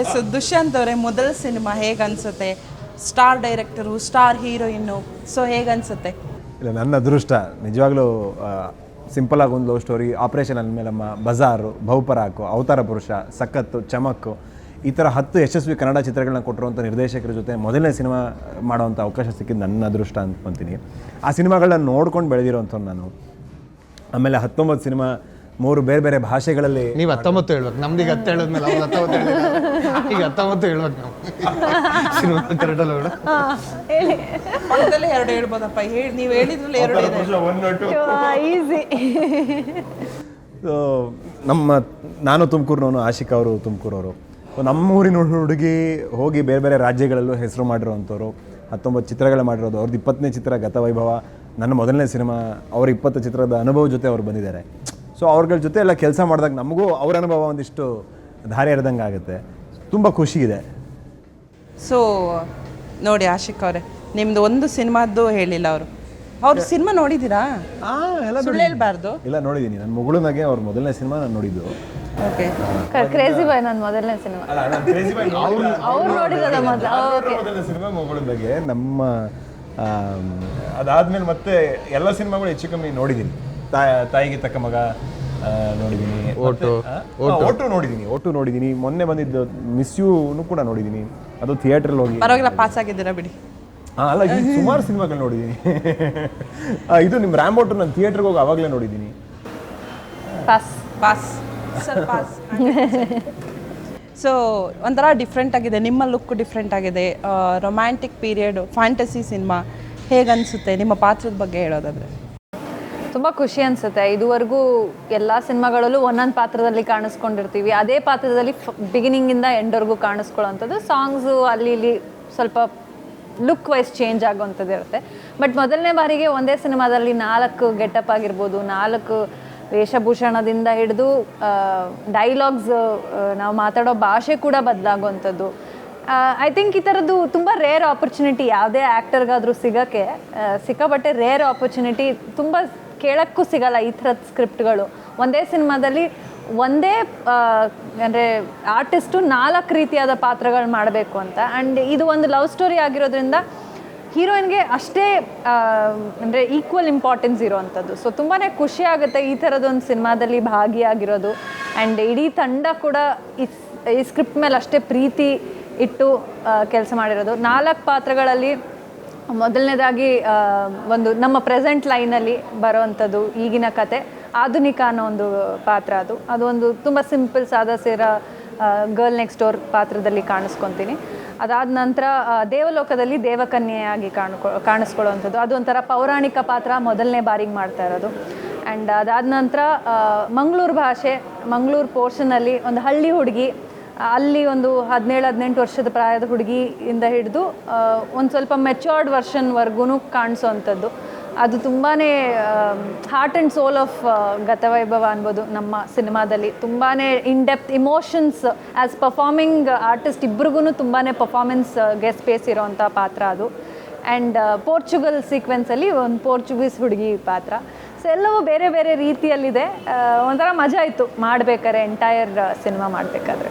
S Dushyant ಅವರೇ, ಮೊದಲ cinema ಹೇಗನ್ಸುತ್ತೆ? Star director, star heroine, so ಹೇಗನ್ಸುತ್ತೆ? ಇಲ್ಲ, ನನ್ನ ಅದೃಷ್ಟ ನಿಜವಾಗ್ಲೂ ಸಿಂಪಲ್ ಆಗಿ ಒಂದು ಲವ್ ಸ್ಟೋರಿ, ಆಪರೇಷನ್ ನಮ್ಮ ಬಜಾರು, ಬಹುಪರಾಕು, ಅವತಾರ ಪುರುಷ, ಸಖತ್ತು, ಚಮಕ್ಕು, ಈ ಥರ ಹತ್ತು ಯಶಸ್ವಿ ಕನ್ನಡ ಚಿತ್ರಗಳನ್ನ ಕೊಟ್ಟಿರುವಂಥ ನಿರ್ದೇಶಕರ ಜೊತೆ ಮೊದಲನೇ ಸಿನಿಮಾ ಮಾಡುವಂಥ ಅವಕಾಶ ಸಿಕ್ಕಿದ್ದು ನನ್ನ ಅದೃಷ್ಟ ಅಂದ್ಕೊತೀನಿ. ಆ ಸಿನಿಮಾಗಳನ್ನ ನೋಡ್ಕೊಂಡು ಬೆಳೆದಿರೋಂಥವ್ನು ನಾನು. ಆಮೇಲೆ ಹತ್ತೊಂಬತ್ತು ಸಿನಿಮಾ ಮೂರು ಬೇರೆ ಬೇರೆ ಭಾಷೆಗಳಲ್ಲಿ ನೀವು ಹತ್ತೊಂಬತ್ತು ಹೇಳ್ಬೇಕು. ನಮ್ದೀಗ ಹತ್ತು ಹೇಳಿದ್ಮೇಲೆ ಅವ್ರು ಹತ್ತೊಂಬತ್ತು ಈಗ ಹತ್ತೊಂಬತ್ತು ಹೇಳ್ಬೇಕು ನಾವು. ಸಿನಿಮಾ ಕರೆಕ್ಟಲ್ಲ ಹೇಳು. ಪಕ್ಕದಲ್ಲೇ ಎರಡು ಹೇಳ್ಬೋದಪ್ಪ. ಹೇಳಿ ನೀವು ಹೇಳಿದ್ರಲ್ಲಿ ಎರಡು ಇದೆ. ಈಸಿ ನಮ್ಮ ನಾನು ತುಮಕೂರಿನವನು ಆಶಿಕ್ ಅವರು ತುಮಕೂರವರು. ನಮ್ಮ ನಮ್ಮೂರಿನ ಹುಡುಗಿ ಹೋಗಿ ಬೇರೆ ಬೇರೆ ರಾಜ್ಯಗಳಲ್ಲೂ ಹೆಸರು ಮಾಡಿರೋವಂಥವ್ರು ಹತ್ತೊಂಬತ್ತು ಚಿತ್ರಗಳು ಮಾಡಿರೋದು ಅವ್ರದ್ದು ಇಪ್ಪತ್ತನೇ ಚಿತ್ರ ಗತವೈಭವ ನನ್ನ ಮೊದಲನೇ ಸಿನಿಮಾ ಅವ್ರ ಇಪ್ಪತ್ತು ಚಿತ್ರದ ಅನುಭವ ಜೊತೆ ಅವ್ರು ಬಂದಿದ್ದಾರೆ. ಸೊ ಅವ್ರಗಳ ಜೊತೆ ಎಲ್ಲ ಕೆಲಸ ಮಾಡಿದಾಗ ನಮಗೂ ಅವ್ರ ಅನುಭವ ಒಂದಿಷ್ಟು ಧಾರೆ ಎರೆದಂಗೆ ಆಗುತ್ತೆ. ತುಂಬ ಖುಷಿ ಇದೆ. ಸೊ ನೋಡಿ ಆಶಿಕ್ ಅವರೇ ನಿಮ್ದು ಒಂದು ಸಿನಿಮಾದ್ದು ಹೇಳಿಲ್ಲ ಅವರು. ಅವ್ರ ಸಿನಿಮಾ ನೋಡಿದ್ದೀರಾ? ಸುಳ್ಳು ಹೇಳ್ಬಾರ್ದು. ಇಲ್ಲ ನೋಡಿದ್ದೀನಿ. ನನ್ನ ಮಗಳನಾಗೆ ಅವ್ರ ಮೊದಲನೇ ಸಿನಿಮಾ ನಾನು ನೋಡಿದ್ದು. ಓಕೆ ಕ್ರೇಜಿ ಬಾಯ್ ನನ್ನ ಮೊದಲನೇ ಸಿನಿಮಾ. ಅವ್ರು ನೋಡಿರೋದ ಮೊದಲು ಓಕೆ ಮೊದಲನೇ ಸಿನಿಮಾ ಮಗಳ ಬಗ್ಗೆ ನಮ್ಮ ಅದಾದ್ಮೇಲೆ ಮತ್ತೆ ಎಲ್ಲ ಸಿನಿಮಾಗಳು ಹೆಚ್ಚು ಕಮ್ಮಿ ನೋಡಿದ್ದೀನಿ. ತಾ- ತಾಯಿಗೆ ತಕ್ಕ ಮಗ ನೋಡಿದೀನಿ. ನೋಡಿದ್ದೀನಿ ಓಟು, ಓಟು. ನೋಡಿದ್ದೀನಿ ಓಟು ನೋಡಿದ್ದೀನಿ ಮೊನ್ನೆ ಬಂದಿದ್ದು ಮಿಸ್ ಯೂನು ಕೂಡ ನೋಡಿದ್ದೀನಿ ಅದು ಥಿಯೇಟ್ರಲ್ಲಿ ಹೋಗಿ. ಪರವಾಗಿಲ್ಲ ಪಾಸ್ ಆಗಿದ್ದೀರಾ ಬಿಡಿ. ಆ, ಅಲ್ಲ ಈ ಸುಮಾರು ಸಿನಿಮಾಗಳು ನೋಡಿದ್ದೀನಿ ಇದು ನಿಮ್ಮ ರ್ಯಾಂಬೋಟು ನಾನು ಥಿಯೇಟ್ರಿಗೆ ಹೋಗಿ ಅವಾಗಲೇ ನೋಡಿದ್ದೀನಿ pass pass sir pass so ಒಂಥರ ಡಿಫ್ರೆಂಟ್ ಆಗಿದೆ ನಿಮ್ಮ ಲುಕ್ ಡಿಫ್ರೆಂಟ್ ಆಗಿದೆ. ರೊಮ್ಯಾಂಟಿಕ್ ಪೀರಿಯಡ್ ಫ್ಯಾಂಟಸಿ ಸಿನಿಮಾ ಹೇಗನ್ಸುತ್ತೆ ನಿಮ್ಮ ಪಾತ್ರದ ಬಗ್ಗೆ ಹೇಳೋದಾದ್ರೆ. ತುಂಬ ಖುಷಿ ಅನ್ಸುತ್ತೆ. ಇದುವರೆಗೂ ಎಲ್ಲ ಸಿನಿಮಾಗಳಲ್ಲೂ ಒಂದೊಂದು ಪಾತ್ರದಲ್ಲಿ ಕಾಣಿಸ್ಕೊಂಡಿರ್ತೀವಿ. ಅದೇ ಪಾತ್ರದಲ್ಲಿ ಬಿಗಿನಿಂಗಿಂದ ಎಂಡ್ವರೆಗೂ ಕಾಣಿಸ್ಕೊಳ್ಳೋವಂಥದ್ದು ಸಾಂಗ್ಸು ಅಲ್ಲಿ ಇಲ್ಲಿ ಸ್ವಲ್ಪ ಲುಕ್ ವೈಸ್ ಚೇಂಜ್ ಆಗುವಂಥದ್ದು ಇರುತ್ತೆ. ಬಟ್ ಮೊದಲನೇ ಬಾರಿಗೆ ಒಂದೇ ಸಿನಿಮಾದಲ್ಲಿ ನಾಲ್ಕು ಗೆಟಪ್ ಆಗಿರ್ಬೋದು, ನಾಲ್ಕು ವೇಷಭೂಷಣದಿಂದ ಹಿಡಿದು ಡೈಲಾಗ್ಸ್ ನಾವು ಮಾತಾಡೋ ಭಾಷೆ ಕೂಡ ಬದಲಾಗುವಂಥದ್ದು ಐ ಥಿಂಕ್ ಈ ಥರದ್ದು ತುಂಬ ರೇರ್ ಆಪರ್ಚುನಿಟಿ ಯಾವುದೇ ಆ್ಯಕ್ಟರ್ಗಾದರೂ ಸಿಗೋಕ್ಕೆ ಸಿಕ್ಕಾಪಟ್ಟೆ ರೇರ್ ಆಪರ್ಚುನಿಟಿ ತುಂಬ ಕೇಳೋಕ್ಕೂ ಸಿಗಲ್ಲ ಈ ಥರದ ಸ್ಕ್ರಿಪ್ಟ್ಗಳು. ಒಂದೇ ಸಿನಿಮಾದಲ್ಲಿ ಒಂದೇ ಅಂದರೆ ಆರ್ಟಿಸ್ಟು ನಾಲ್ಕು ರೀತಿಯಾದ ಪಾತ್ರಗಳು ಮಾಡಬೇಕು ಅಂತ. ಆ್ಯಂಡ್ ಇದು ಒಂದು ಲವ್ ಸ್ಟೋರಿ ಆಗಿರೋದ್ರಿಂದ ಹೀರೋಯಿನ್ಗೆ ಅಷ್ಟೇ ಅಂದರೆ ಈಕ್ವಲ್ ಇಂಪಾರ್ಟೆನ್ಸ್ ಇರೋವಂಥದ್ದು. ಸೊ ತುಂಬಾ ಖುಷಿ ಆಗುತ್ತೆ ಈ ಥರದೊಂದು ಸಿನಿಮಾದಲ್ಲಿ ಭಾಗಿಯಾಗಿರೋದು. ಆ್ಯಂಡ್ ಇಡೀ ತಂಡ ಕೂಡ ಈ ಈ ಸ್ಕ್ರಿಪ್ಟ್ ಮೇಲೆ ಅಷ್ಟೇ ಪ್ರೀತಿ ಇಟ್ಟು ಕೆಲಸ ಮಾಡಿರೋದು. ನಾಲ್ಕು ಪಾತ್ರಗಳಲ್ಲಿ ಮೊದಲನೇದಾಗಿ ಒಂದು ನಮ್ಮ ಪ್ರೆಸೆಂಟ್ ಲೈನಲ್ಲಿ ಬರೋವಂಥದ್ದು ಈಗಿನ ಕತೆ, ಆಧುನಿಕ ಅನ್ನೋ ಒಂದು ಪಾತ್ರ ಅದು. ಅದು ಒಂದು ತುಂಬ ಸಿಂಪಲ್ ಸಾದಾ ಸೇರ ಗರ್ಲ್ ನೆಕ್ಸ್ಟ್ ಡೋರ್ ಪಾತ್ರದಲ್ಲಿ ಕಾಣಿಸ್ಕೊತೀನಿ. ಅದಾದ ನಂತರ ದೇವಲೋಕದಲ್ಲಿ ದೇವಕನ್ಯೆಯಾಗಿ ಕಾಣ್ಕೊ, ಕಾಣಿಸ್ಕೊಳ್ಳುವಂಥದ್ದು. ಅದೊಂಥರ ಪೌರಾಣಿಕ ಪಾತ್ರ ಮೊದಲನೇ ಬಾರಿಗೆ ಮಾಡ್ತಾ ಇರೋದು. ಆ್ಯಂಡ್ ಅದಾದ ನಂತರ ಮಂಗಳೂರು ಭಾಷೆ, ಮಂಗಳೂರು ಪೋರ್ಷನಲ್ಲಿ ಒಂದು ಹಳ್ಳಿ ಹುಡುಗಿ ಅಲ್ಲಿ ಒಂದು ಹದಿನೇಳು, ಹದಿನೆಂಟು ವರ್ಷದ ಪ್ರಾಯದ ಹುಡುಗಿಯಿಂದ ಹಿಡಿದು ಒಂದು ಸ್ವಲ್ಪ ಮೆಚ್ಯೂರ್ಡ್ ವರ್ಷನ್ವರೆಗೂ ಕಾಣಿಸೋವಂಥದ್ದು ಅದು ತುಂಬಾ ಹಾರ್ಟ್ ಆ್ಯಂಡ್ ಸೋಲ್ ಆಫ್ ಗತವೈಭವ ಅನ್ಬೋದು ನಮ್ಮ ಸಿನಿಮಾದಲ್ಲಿ. ತುಂಬಾ in depth emotions as performing artist ಇಬ್ರಿಗೂ ತುಂಬಾ ಪರ್ಫಾರ್ಮೆನ್ಸ್ಗೆ ಸ್ಪೇಸ್ ಇರೋವಂಥ ಪಾತ್ರ ಅದು. ಆ್ಯಂಡ್ ಪೋರ್ಚುಗಲ್ ಸೀಕ್ವೆನ್ಸಲ್ಲಿ ಒಂದು ಪೋರ್ಚುಗೀಸ್ ಹುಡುಗಿ ಪಾತ್ರ. ಸೊ ಎಲ್ಲವೂ ಬೇರೆ ಬೇರೆ ರೀತಿಯಲ್ಲಿದೆ. ಒಂಥರ ಮಜಾ ಇತ್ತು ಮಾಡಬೇಕಾದ್ರೆ ಎಂಟೈರ್ ಸಿನಿಮಾ ಮಾಡಬೇಕಾದ್ರೆ.